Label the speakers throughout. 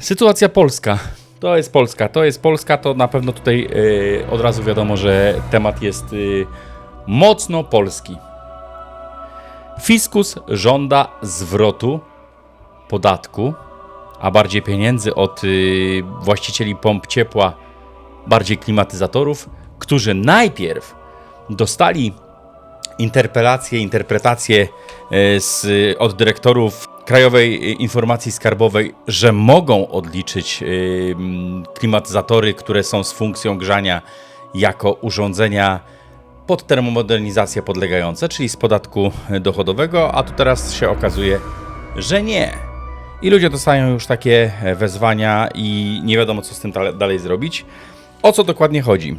Speaker 1: Sytuacja polska. To jest Polska, to jest Polska, to na pewno tutaj yy, od razu wiadomo, że temat jest yy, mocno polski. Fiskus żąda zwrotu podatku, a bardziej pieniędzy od yy, właścicieli pomp ciepła, bardziej klimatyzatorów, którzy najpierw dostali interpelacje, interpretacje z, od dyrektorów Krajowej Informacji Skarbowej, że mogą odliczyć e, m, klimatyzatory, które są z funkcją grzania jako urządzenia pod termomodernizację podlegające, czyli z podatku dochodowego, a tu teraz się okazuje, że nie. I ludzie dostają już takie wezwania i nie wiadomo, co z tym dale- dalej zrobić. O co dokładnie chodzi?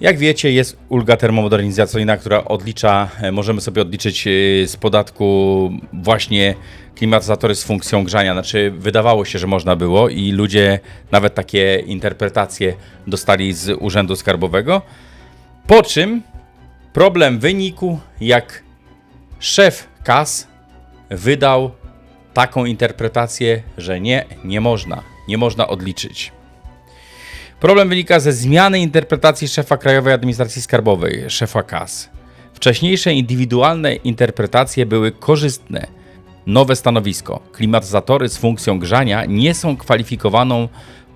Speaker 1: Jak wiecie, jest ulga termomodernizacyjna, która odlicza, e, możemy sobie odliczyć e, z podatku właśnie klimatyzatory z funkcją grzania. Znaczy, wydawało się, że można było i ludzie nawet takie interpretacje dostali z Urzędu Skarbowego. Po czym problem wynikł, jak szef KAS wydał taką interpretację, że nie, nie można, nie można odliczyć. Problem wynika ze zmiany interpretacji szefa Krajowej Administracji Skarbowej, szefa KAS. Wcześniejsze indywidualne interpretacje były korzystne. Nowe stanowisko. Klimatyzatory z funkcją grzania nie są kwalifikowaną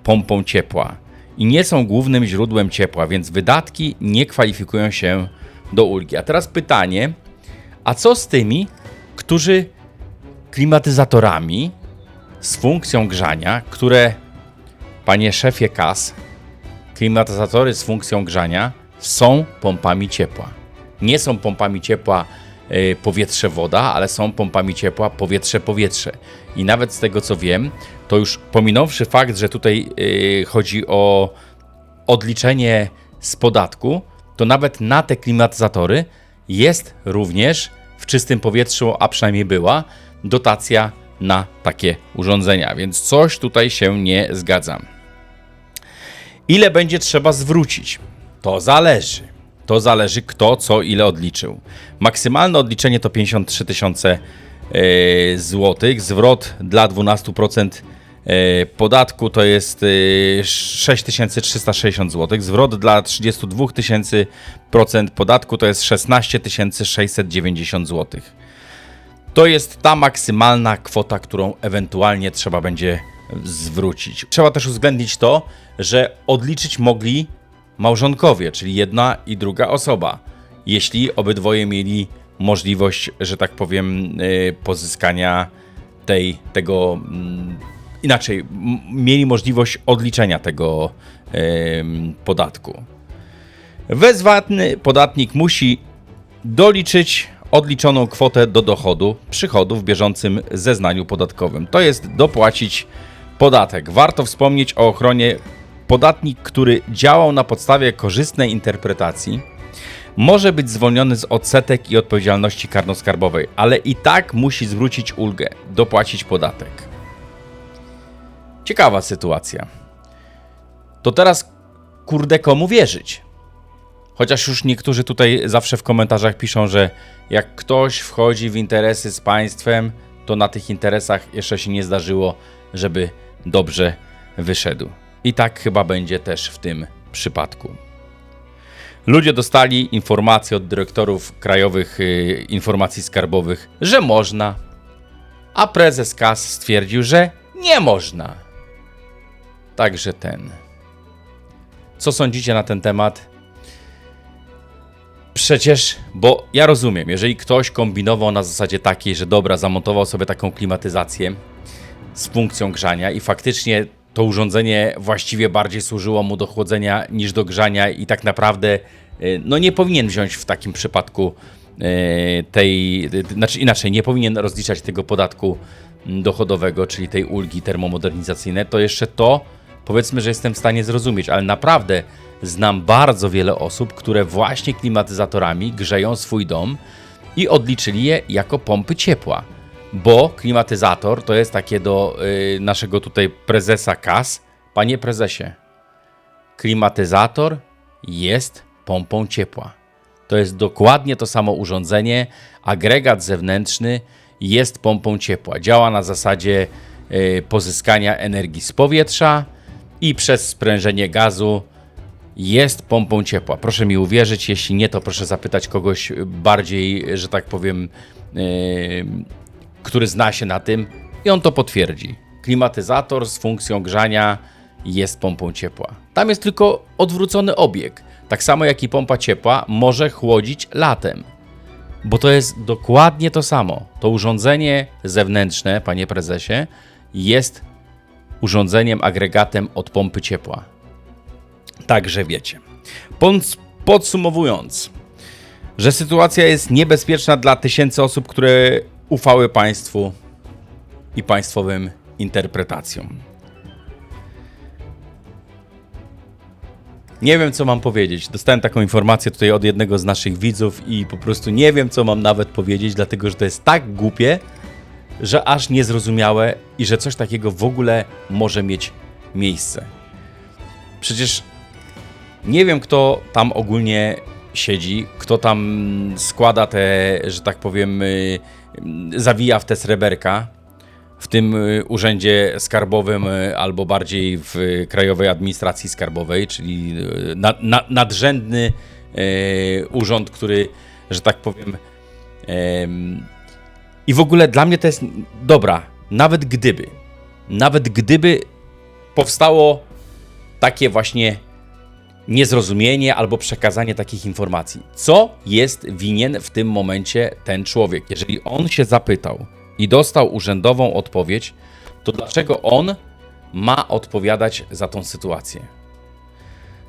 Speaker 1: pompą ciepła i nie są głównym źródłem ciepła, więc wydatki nie kwalifikują się do ulgi. A teraz pytanie, a co z tymi, którzy klimatyzatorami z funkcją grzania, które, panie szefie KAS, klimatyzatory z funkcją grzania są pompami ciepła. Nie są pompami ciepła y, powietrze-woda, ale są pompami ciepła powietrze-powietrze. I nawet z tego co wiem, to już pominąwszy fakt, że tutaj y, chodzi o odliczenie z podatku, to nawet na te klimatyzatory jest również w czystym powietrzu, a przynajmniej była, dotacja na takie urządzenia. Więc coś tutaj się nie zgadzam. Ile będzie trzeba zwrócić? To zależy. To zależy kto, co, ile odliczył. Maksymalne odliczenie to 53 tysiące e, złotych. Zwrot dla 12% e, podatku to jest e, 6360 zł. Zwrot dla 32 tysięcy procent podatku to jest 16 690 zł. To jest ta maksymalna kwota, którą ewentualnie trzeba będzie zwrócić. Trzeba też uwzględnić to, że odliczyć mogli małżonkowie, czyli jedna i druga osoba, jeśli obydwoje mieli możliwość, że tak powiem, y, pozyskania tej, tego mm, inaczej, mieli możliwość odliczenia tego podatku. Wezwany podatnik musi doliczyć odliczoną kwotę do dochodu przychodu w bieżącym zeznaniu podatkowym. To jest dopłacić podatek. Warto wspomnieć o ochronie. Podatnik, który działał na podstawie korzystnej interpretacji, może być zwolniony z odsetek i odpowiedzialności karno-skarbowej, ale i tak musi zwrócić ulgę, dopłacić podatek. Ciekawa sytuacja. To teraz, kurde, komu wierzyć? Chociaż już niektórzy tutaj zawsze w komentarzach piszą, że jak ktoś wchodzi w interesy z państwem, to na tych interesach jeszcze się nie zdarzyło, żeby dobrze wyszedł. I tak chyba będzie też w tym przypadku. Ludzie dostali informacje od dyrektorów krajowych y, informacji skarbowych, że można, a prezes KAS stwierdził, że nie można. Także ten. Co sądzicie na ten temat? Przecież, bo ja rozumiem, jeżeli ktoś kombinował na zasadzie takiej, że dobra, zamontował sobie taką klimatyzację z funkcją grzania i faktycznie to urządzenie właściwie bardziej służyło mu do chłodzenia niż do grzania i tak naprawdę y, no nie powinien wziąć w takim przypadku y, tej, y, znaczy inaczej, nie powinien rozliczać tego podatku mm, dochodowego, czyli tej ulgi termomodernizacyjnej, to jeszcze to powiedzmy, że jestem w stanie zrozumieć, ale naprawdę znam bardzo wiele osób, które właśnie klimatyzatorami grzeją swój dom i odliczyli je jako pompy ciepła. Bo klimatyzator to jest takie do y, naszego tutaj prezesa KAS. Panie prezesie, klimatyzator jest pompą ciepła. To jest dokładnie to samo urządzenie. Agregat zewnętrzny jest pompą ciepła. Działa na zasadzie e, pozyskania energii z powietrza i przez sprężenie gazu jest pompą ciepła. Proszę mi uwierzyć, jeśli nie, to proszę zapytać kogoś bardziej, że tak powiem, e, który zna się na tym i on to potwierdzi. Klimatyzator z funkcją grzania jest pompą ciepła. Tam jest tylko odwrócony obieg. Tak samo jak i pompa ciepła może chłodzić latem. Bo to jest dokładnie to samo. To urządzenie zewnętrzne, panie prezesie, jest urządzeniem, agregatem od pompy ciepła. Także wiecie. Podsumowując, że sytuacja jest niebezpieczna dla tysięcy osób, które ufały państwu i państwowym interpretacjom. Nie wiem, co mam powiedzieć. Dostałem taką informację tutaj od jednego z naszych widzów i po prostu nie wiem, co mam nawet powiedzieć, dlatego że to jest tak głupie, że aż niezrozumiałe i że coś takiego w ogóle może mieć miejsce. Przecież nie wiem, kto tam ogólnie siedzi, kto tam składa te, że tak powiem, y, zawija w te sreberka w tym y, urzędzie skarbowym y, albo bardziej w Krajowej Administracji Skarbowej, czyli na, na, nadrzędny y, urząd, który, że tak powiem, em, i w ogóle dla mnie to jest dobra, nawet gdyby, nawet gdyby powstało takie właśnie niezrozumienie albo przekazanie takich informacji. Co jest winien w tym momencie ten człowiek? Jeżeli on się zapytał i dostał urzędową odpowiedź, to dlaczego on ma odpowiadać za tą sytuację?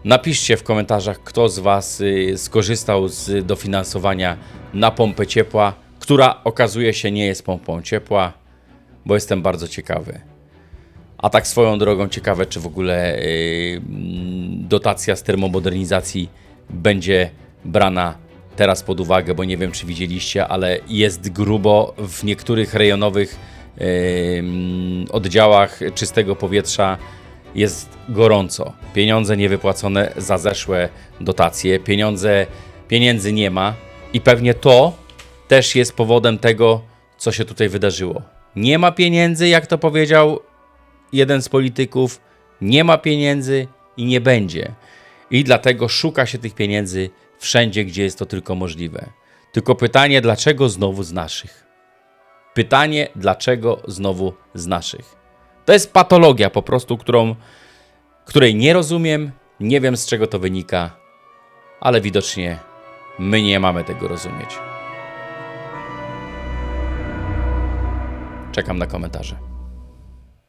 Speaker 1: Napiszcie w komentarzach, kto z Was y, skorzystał z dofinansowania na pompę ciepła, która okazuje się nie jest pompą ciepła, bo jestem bardzo ciekawy. A tak swoją drogą ciekawe, czy w ogóle yy, dotacja z termomodernizacji będzie brana teraz pod uwagę, bo nie wiem, czy widzieliście, ale jest grubo w niektórych rejonowych yy, oddziałach czystego powietrza jest gorąco. Pieniądze niewypłacone za zeszłe dotacje, pieniądze, pieniędzy nie ma i pewnie to też jest powodem tego, co się tutaj wydarzyło. Nie ma pieniędzy, jak to powiedział jeden z polityków, nie ma pieniędzy i nie będzie. I dlatego szuka się tych pieniędzy wszędzie, gdzie jest to tylko możliwe. Tylko pytanie, dlaczego znowu z naszych? Pytanie, dlaczego znowu z naszych? To jest patologia po prostu, którą, której nie rozumiem, nie wiem z czego to wynika, ale widocznie my nie mamy tego rozumieć. Czekam na komentarze.